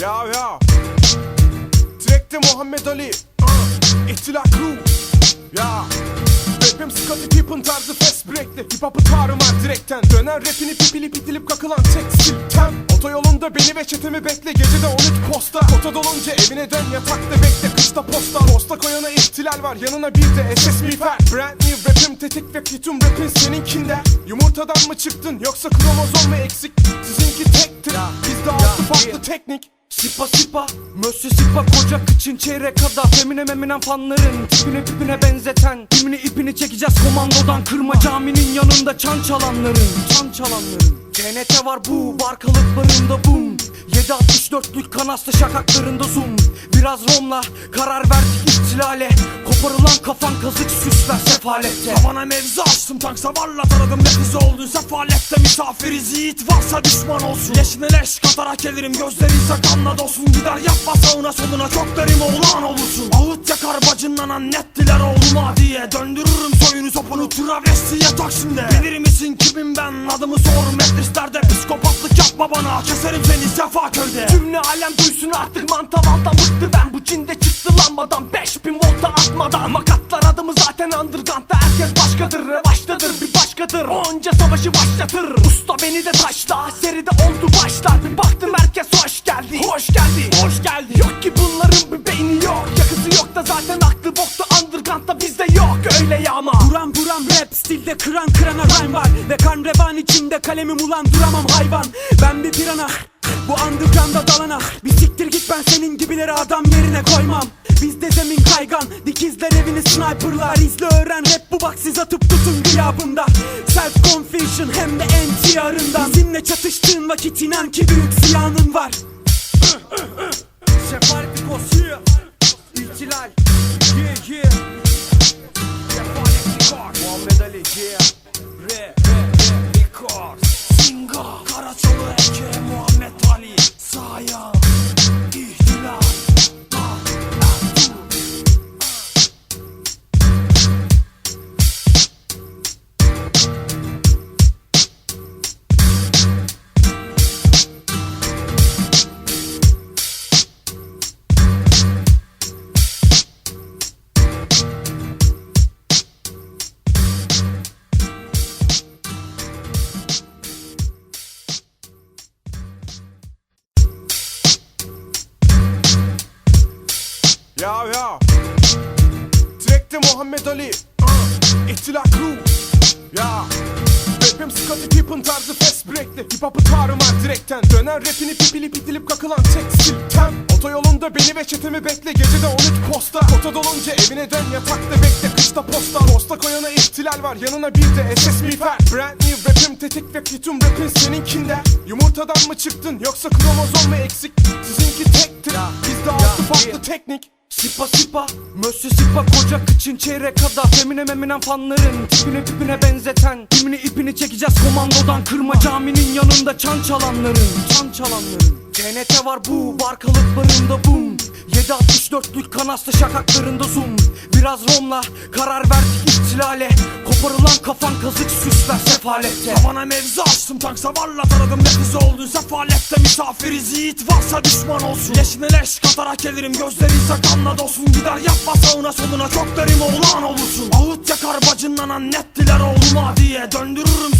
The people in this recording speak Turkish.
Ya ya Track'te Muhammed Ali. Uh, İhtilal crew. Ya Rapim Scottie Pippen tarzı fast break'te Hip hop'ı tarumar direkten. Döner rapini pipili pitilip kakılan tek stil tem. Otoyolunda beni ve çetemi bekle Gecede 13 posta. Kota dolunca evine dön yatakta bekle Kışta posta. Posta koyana ihtilal var Yanına bir de SS mifer Brand new rapim tetik ve kitum rapin seninkinde. Yumurtadan mı çıktın yoksa kromozom mu eksik? Sizinki tektir. Bizde altı farklı teknik Sipa sipa, mössü sipa koca kıçın çeyrek kadar. Femine meminen fanların tipine tipine benzeten. Kimini ipini çekeceğiz komandodan kırma Caminin yanında çan çalanların. Çan çalanların. TNT var bu bar kalıplarında bum. 7.64'lük kanaslı şakaklarında zoom. Biraz romla karar verdik ihtilale Koparılan kafan kazık süsler sefalette. Kafana mevzu açtım tank savarla taradım nefis oldun. Sefalette misafiriz yiğit varsa düşman olsun. Leşine leş katarak gelirim gözlerinse kanla dolsun. Gider yapma sağına soluna çok derim oğlan olursun. Ağıt yakar bacınlanan nettiler oğluma diye. Döndürürüm soyunu sopunu travestiye taksimde Bilir misin kimim ben? Adımı sor metrislerde Psikopatlık yapma bana. Keserim seni sefa köyde. Cümle alem duysun artık mantavaldan bıktı ben. Bu cinde çıktı lambadan. 5000 başkadır Revaçtadır bir başkadır. Onca savaşı başlatır. Usta beni de taşla seride oldu başlar. Bir baktım herkes hoş geldi. Hoş geldi Hoş geldi. Yok ki bunların bir beyni yok. Yakısı yok da zaten aklı bokta Underground'da bizde yok. Öyle ya ama. Buram buram rap stilde kıran kırana rhyme var. Ve kan revan içinde kalemim ulan duramam hayvan. Ben bir pirana bu underground'a dalana. Bir siktir git ben senin gibileri adam yerine koymam Bizde zemin kaygan dikizler evini sniperlar. İzle öğren rap bu bak siz atıp tutun gıyabında Self confusion hem de NTR'ından Bizimle çatıştığın vakit inan ki büyük ziyanın var. Sefarikos yeah Ya ya Track'te Muhammed Ali. Uh, İhtilal crew. Ya Rapim Scottie Pippen tarzı fast break'te Hip hop'ı tarumar direkten. Döner rapini pipili pitilip kakılan tek stil tem. Otoyolunda beni ve çetemi bekle. Gecede 13 posta. Kota dolunca evine dön yatakta. Bekle Kışta posta. Posta koyana ihtilal var. Yanına bir de SS mifer Brand new rapim tetik ve kitum rapin seninkinde. Yumurtadan mı çıktın yoksa kromozom mu eksik? Sizinki tektir. Bizde altı farklı teknik Sipa sipa, mössü sipa koca kıçın çeyrek kadar. Femine meminen fanların tipine tipine benzeten. Kimini ipini çekeceğiz komandodan kırma Caminin yanında çan çalanların Çan çalanların. TNT var bu bar kalıplarında bum. 7.64'lük kanaslı şakaklarında zoom. Biraz romla karar verdik ihtilale Koparılan kafan kazık süsler sefalette. Kafana mevzu açtım tank savarla taradım nefis oldun. Sefalette misafiriz yiğit varsa düşman olsun. Leşine leş katarak gelirim gözlerinse kanla dolsun. Gider yapma sağına soluna çok derim oğlan olursun. Ağıt yakar bacınlanan nettiler oğluma diye Döndürürüm